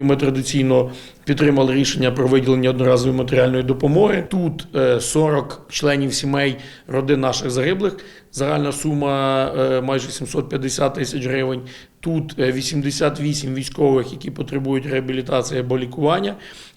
Ми традиційно підтримали рішення про виділення одноразової матеріальної допомоги. Тут е, 40 членів сімей родин наших загиблих. Загальна сума е, майже 750 тисяч гривень. Тут е, 88 військових, які потребують реабілітації або лікування.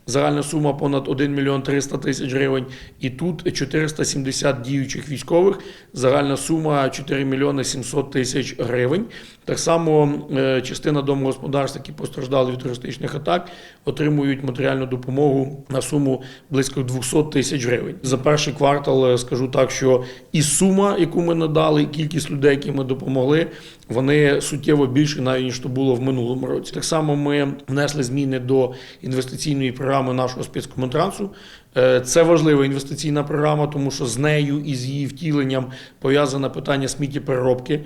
Загальна сума понад 1 мільйон 300 тисяч гривень. І тут 470 діючих військових. Загальна сума 4 мільйони 700 тисяч гривень. Так само е, частина домогосподарств, які постраждали від терористичних атак, отримують матеріальну допомогу на суму близько 200 тисяч гривень. За перший квартал е, скажу так, що і сума, яку ми надали, і кількість людей, які ми допомогли, вони суттєво більші, навіть ніж то було в минулому році. Так само ми внесли зміни до інвестиційної програми нашого спецкомунтрансу. Е, Це важлива інвестиційна програма, тому що з нею і з її втіленням пов'язане питання сміттєпереробки,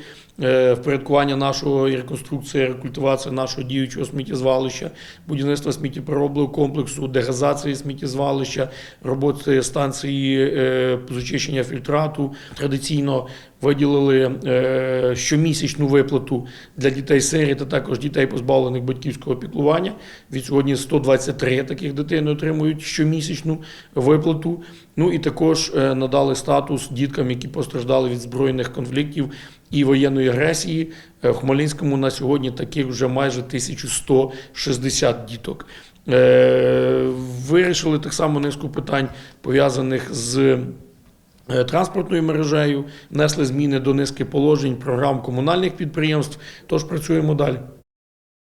е, впорядкування нашого і реконструкція, рекультивація нашого діючого сміттєзвалища, будівництво сміттєпереробного комплексу, дегазації сміттєзвалища, роботи станції е, з фільтрату. Традиційно виділили щомісячну виплату для дітей сиріт та також дітей, позбавлених батьківського піклування. Від сьогодні 123 таких дитини отримують щомісячну виплату. Ну і також е, надали статус діткам, які постраждали від збройних конфліктів і воєнної агресії. Е, В Хмельницькому на сьогодні таких вже майже 1160 діток. Е, Вирішили так само низку питань пов'язаних з транспортною мережею, внесли зміни до низки положень програм комунальних підприємств. Тож працюємо далі.